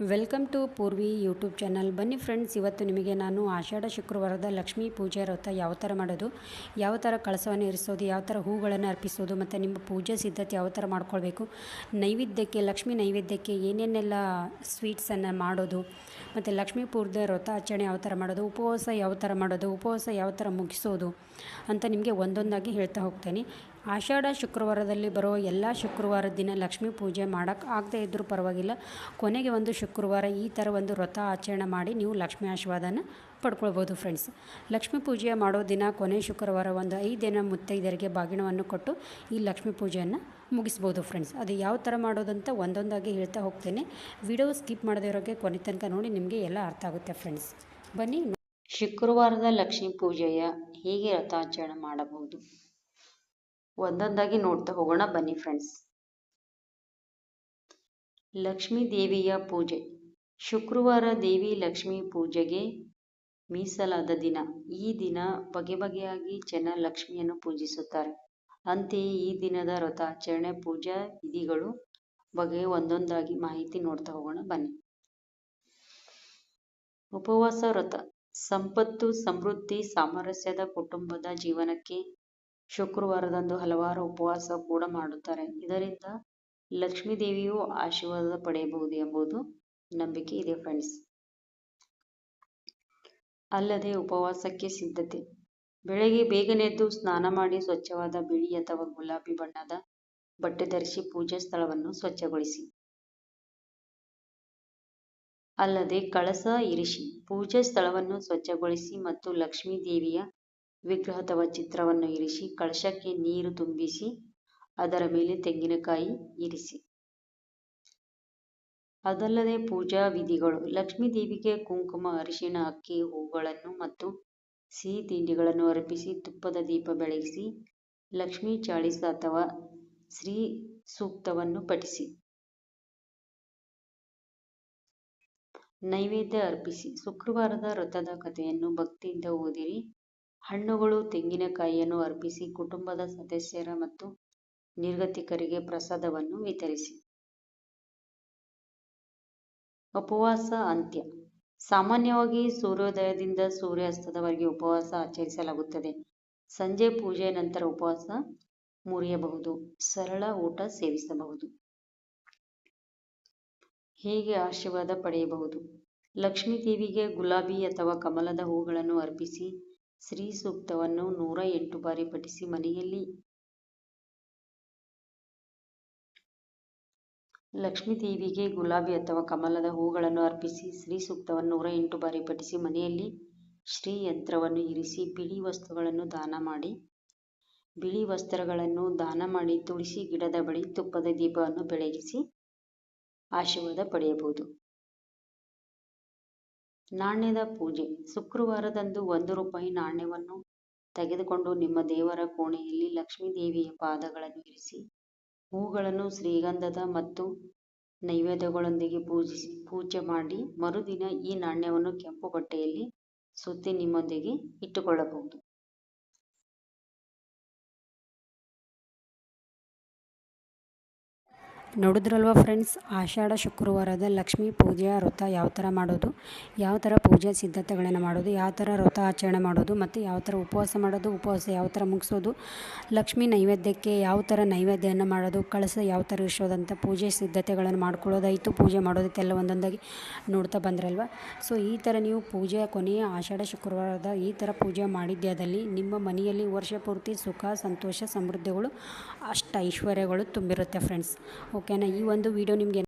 Welcome to Poorvi YouTube channel. ಬನ್ನಿ friends, ಇವತ್ತು ನಿಮಗೆ ನಾನು ಆಷಾಢ ಶುಕ್ರವಾರದ ಲಕ್ಷ್ಮೀ ಪೂಜೆ ವ್ರತ ಯಾವ ಥರ ಮಾಡೋದು, ಯಾವ ಥರ ಕಳಸವನ್ನು ಇರಿಸೋದು, ಯಾವ ಥರ ಹೂಗಳನ್ನು ಅರ್ಪಿಸೋದು, ಮತ್ತು ನಿಮ್ಮ ಪೂಜೆ ಸಿದ್ಧತೆ ಯಾವ ಥರ ಮಾಡ್ಕೊಳ್ಬೇಕು, ನೈವೇದ್ಯಕ್ಕೆ, ಲಕ್ಷ್ಮೀ ನೈವೇದ್ಯಕ್ಕೆ ಏನೇನೆಲ್ಲ ಸ್ವೀಟ್ಸನ್ನು ಮಾಡೋದು, ಮತ್ತು ಲಕ್ಷ್ಮೀ ಪೂರ್ದ ವ್ರತ ಆಚರಣೆ ಯಾವ ಥರ ಮಾಡೋದು, ಉಪವಾಸ ಯಾವ ಥರ ಮಾಡೋದು, ಉಪವಾಸ ಯಾವ ಥರ ಮುಗಿಸೋದು ಅಂತ ನಿಮಗೆ ಒಂದೊಂದಾಗಿ ಹೇಳ್ತಾ ಹೋಗ್ತೇನೆ. ಆಷಾಢ ಶುಕ್ರವಾರದಲ್ಲಿ ಬರುವ ಎಲ್ಲ ಶುಕ್ರವಾರದ ದಿನ ಲಕ್ಷ್ಮೀ ಪೂಜೆ ಮಾಡೋಕ್ಕೆ ಆಗದೇ ಇದ್ದರೂ ಪರವಾಗಿಲ್ಲ. ಕೊನೆಗೆ ಒಂದು ಶುಕ್ರವಾರ ಈ ಥರ ಒಂದು ವ್ರತ ಆಚರಣೆ ಮಾಡಿ ನೀವು ಲಕ್ಷ್ಮೀ ಆಶೀರ್ವಾದನ ಪಡ್ಕೊಳ್ಬೋದು ಫ್ರೆಂಡ್ಸ್ ಲಕ್ಷ್ಮೀ ಪೂಜೆ ಮಾಡೋ ದಿನ ಕೊನೆ ಶುಕ್ರವಾರ ಒಂದು ಐದು ದಿನ ಮುತ್ತೈದರಿಗೆ ಬಾಗಿಣವನ್ನು ಕೊಟ್ಟು ಈ ಲಕ್ಷ್ಮೀ ಪೂಜೆಯನ್ನು ಮುಗಿಸ್ಬೋದು ಫ್ರೆಂಡ್ಸ್ ಅದು ಯಾವ ಥರ ಮಾಡೋದಂತ ಒಂದೊಂದಾಗಿ ಹೇಳ್ತಾ ಹೋಗ್ತೇನೆ. ವಿಡಿಯೋ ಸ್ಕಿಪ್ ಮಾಡದೇ ಇರೋಕ್ಕೆ ಕೊನೆ ತನಕ ನೋಡಿ, ನಿಮಗೆ ಎಲ್ಲ ಅರ್ಥ ಆಗುತ್ತೆ ಫ್ರೆಂಡ್ಸ್ ಬನ್ನಿ. ಶುಕ್ರವಾರದ ಲಕ್ಷ್ಮೀ ಪೂಜೆಯ ಹೀಗೆ ವ್ರತಾಚರಣೆ ಮಾಡಬಹುದು. ಒಂದೊಂದಾಗಿ ನೋಡ್ತಾ ಹೋಗೋಣ ಬನ್ನಿ ಫ್ರೆಂಡ್ಸ್ ಲಕ್ಷ್ಮೀ ದೇವಿಯ ಪೂಜೆ. ಶುಕ್ರವಾರ ದೇವಿ ಲಕ್ಷ್ಮೀ ಪೂಜೆಗೆ ಮೀಸಲಾದ ದಿನ. ಈ ದಿನ ಬಗೆ ಬಗೆಯಾಗಿ ಜನ ಲಕ್ಷ್ಮಿಯನ್ನು ಪೂಜಿಸುತ್ತಾರೆ. ಅಂತೆಯೇ ಈ ದಿನದ ವ್ರತಾಚರಣೆ ಪೂಜಾ ವಿಧಿಗಳು ಬಗ್ಗೆ ಒಂದೊಂದಾಗಿ ಮಾಹಿತಿ ನೋಡ್ತಾ ಹೋಗೋಣ ಬನ್ನಿ. ಉಪವಾಸ ವ್ರತ ಸಂಪತ್ತು, ಸಮೃದ್ಧಿ, ಸಾಮರಸ್ಯದ ಕುಟುಂಬದ ಜೀವನಕ್ಕೆ ಶುಕ್ರವಾರದಂದು ಹಲವಾರು ಉಪವಾಸ ಕೂಡ ಮಾಡುತ್ತಾರೆ. ಇದರಿಂದ ಲಕ್ಷ್ಮೀ ದೇವಿಯು ಆಶೀರ್ವಾದ ಪಡೆಯಬಹುದು ಎಂಬುದು ನಂಬಿಕೆ ಇದೆ ಫ್ರೆಂಡ್ಸ್ ಅಲ್ಲದೆ ಉಪವಾಸಕ್ಕೆ ಸಿದ್ಧತೆ. ಬೆಳಗ್ಗೆ ಬೇಗನೆ ಎದ್ದು ಸ್ನಾನ ಮಾಡಿ ಸ್ವಚ್ಛವಾದ ಬಿಳಿ ಅಥವಾ ಗುಲಾಬಿ ಬಣ್ಣದ ಬಟ್ಟೆ ಧರಿಸಿ ಪೂಜಾ ಸ್ಥಳವನ್ನು ಸ್ವಚ್ಛಗೊಳಿಸಿ. ಅಲ್ಲದೆ ಕಳಸ ಇರಿಸಿ. ಪೂಜಾ ಸ್ಥಳವನ್ನು ಸ್ವಚ್ಛಗೊಳಿಸಿ ಮತ್ತು ಲಕ್ಷ್ಮೀ ದೇವಿಯ ವಿಗ್ರಹ ಅಥವಾ ಚಿತ್ರವನ್ನು ಇರಿಸಿ, ಕಳಶಕ್ಕೆ ನೀರು ತುಂಬಿಸಿ, ಅದರ ಮೇಲೆ ತೆಂಗಿನಕಾಯಿ ಇರಿಸಿ. ಅದಲ್ಲದೆ ಪೂಜಾ ವಿಧಿಗಳು. ಲಕ್ಷ್ಮೀ ದೇವಿಗೆ ಕುಂಕುಮ, ಅರಿಶಿಣ, ಅಕ್ಕಿ, ಹೂಗಳನ್ನು ಮತ್ತು ಸಿಹಿ ತಿಂಡಿಗಳನ್ನು ಅರ್ಪಿಸಿ, ತುಪ್ಪದ ದೀಪ ಬೆಳಗಿಸಿ, ಲಕ್ಷ್ಮೀ ಚಾಳಿಸ ಅಥವಾ ಶ್ರೀ ಸೂಕ್ತವನ್ನು ಪಠಿಸಿ. ನೈವೇದ್ಯ ಅರ್ಪಿಸಿ. ಶುಕ್ರವಾರದ ವ್ರತದ ಕಥೆಯನ್ನು ಭಕ್ತಿಯಿಂದ ಓದಿರಿ. ಹಣ್ಣುಗಳು ತೆಂಗಿನಕಾಯಿಯನ್ನು ಅರ್ಪಿಸಿ ಕುಟುಂಬದ ಸದಸ್ಯರ ಮತ್ತು ನಿರ್ಗತಿಕರಿಗೆ ಪ್ರಸಾದವನ್ನು ವಿತರಿಸಿ. ಉಪವಾಸ ಅಂತ್ಯ. ಸಾಮಾನ್ಯವಾಗಿ ಸೂರ್ಯೋದಯದಿಂದ ಸೂರ್ಯಾಸ್ತದವರೆಗೆ ಉಪವಾಸ ಆಚರಿಸಲಾಗುತ್ತದೆ. ಸಂಜೆ ಪೂಜೆಯ ನಂತರ ಉಪವಾಸ ಮುರಿಯಬಹುದು. ಸರಳ ಊಟ ಸೇವಿಸಬಹುದು. ಹೀಗೆ ಆಶೀರ್ವಾದ ಪಡೆಯಬಹುದು. ಲಕ್ಷ್ಮೀ ದೇವಿಗೆ ಗುಲಾಬಿ ಅಥವಾ ಕಮಲದ ಹೂಗಳನ್ನು ಅರ್ಪಿಸಿ ಶ್ರೀ ಸೂಕ್ತವನ್ನು ನೂರ ಎಂಟು ಬಾರಿ ಪಠಿಸಿ ಮನೆಯಲ್ಲಿ. ಲಕ್ಷ್ಮೀ ದೇವಿಗೆ ಗುಲಾಬಿ ಅಥವಾ ಕಮಲದ ಹೂಗಳನ್ನು ಅರ್ಪಿಸಿ ಶ್ರೀ ಸೂಕ್ತವನ್ನು ನೂರ ಎಂಟು ಬಾರಿ ಪಠಿಸಿ ಮನೆಯಲ್ಲಿ ಶ್ರೀ ಯಂತ್ರವನ್ನು ಇರಿಸಿ ಬಿಳಿ ವಸ್ತುಗಳನ್ನು ದಾನ ಮಾಡಿ. ಬಿಳಿ ವಸ್ತ್ರಗಳನ್ನು ದಾನ ಮಾಡಿ ತುಳಸಿ ಗಿಡದ ಬಳಿ ತುಪ್ಪದ ದೀಪವನ್ನು ಬೆಳಗಿಸಿ ಆಶೀರ್ವಾದ ಪಡೆಯಬಹುದು. ನಾಣ್ಯದ ಪೂಜೆ. ಶುಕ್ರವಾರದಂದು ಒಂದು ರೂಪಾಯಿ ನಾಣ್ಯವನ್ನು ತೆಗೆದುಕೊಂಡು ನಿಮ್ಮ ದೇವರ ಕೋಣೆಯಲ್ಲಿ ಲಕ್ಷ್ಮೀ ದೇವಿಯ ಪಾದಗಳನ್ನು ಇರಿಸಿ, ಹೂಗಳನ್ನು ಶ್ರೀಗಂಧದ ಮತ್ತು ನೈವೇದ್ಯಗಳೊಂದಿಗೆ ಪೂಜಿಸಿ, ಪೂಜೆ ಮಾಡಿ ಮರುದಿನ ಈ ನಾಣ್ಯವನ್ನು ಕೆಂಪು ಬಟ್ಟೆಯಲ್ಲಿ ಸುತ್ತಿ ನಿಮ್ಮೊಂದಿಗೆ ಇಟ್ಟುಕೊಳ್ಳಬಹುದು. ನೋಡಿದ್ರಲ್ವ ಫ್ರೆಂಡ್ಸ್ ಆಷಾಢ ಶುಕ್ರವಾರದ ಲಕ್ಷ್ಮೀ ಪೂಜೆಯ ವ್ರತ ಯಾವ ಥರ ಮಾಡೋದು? ಯಾವ ಥರ ಪೂಜೆ ಸಿದ್ಧತೆಗಳನ್ನು ಮಾಡೋದು? ಯಾವ ಥರ ವ್ರತ ಆಚರಣೆ ಮಾಡೋದು? ಮತ್ತು ಯಾವ ಥರ ಉಪವಾಸ ಮಾಡೋದು? ಉಪವಾಸ ಯಾವ ಥರ ಮುಗಿಸೋದು? ಲಕ್ಷ್ಮೀ ನೈವೇದ್ಯಕ್ಕೆ ಯಾವ ಥರ ನೈವೇದ್ಯವನ್ನು ಮಾಡೋದು? ಕಳಸ ಯಾವ ಥರ ಇರಿಸೋದಂತ ಪೂಜೆ ಸಿದ್ಧತೆಗಳನ್ನು ಮಾಡ್ಕೊಳ್ಳೋದಾಯಿತು, ಪೂಜೆ ಮಾಡೋದಕ್ಕೆಲ್ಲ ಒಂದೊಂದಾಗಿ ನೋಡ್ತಾ ಬಂದ್ರಲ್ವ? ಸೊ ಈ ಥರ ನೀವು ಪೂಜೆಯ ಕೊನೆಯ ಆಷಾಢ ಶುಕ್ರವಾರದ ಈ ಥರ ಪೂಜೆ ಮಾಡಿದ್ಯಾದಲ್ಲಿ ನಿಮ್ಮ ಮನೆಯಲ್ಲಿ ವರ್ಷ ಪೂರ್ತಿ ಸುಖ, ಸಂತೋಷ, ಸಮೃದ್ಧಿಗಳು ಅಷ್ಟ ಐಶ್ವರ್ಯಗಳು ತುಂಬಿರುತ್ತೆ ಫ್ರೆಂಡ್ಸ್ ಓಕೆನಾ? ಈ ಒಂದು ವಿಡಿಯೋ ನಿಮಗೆ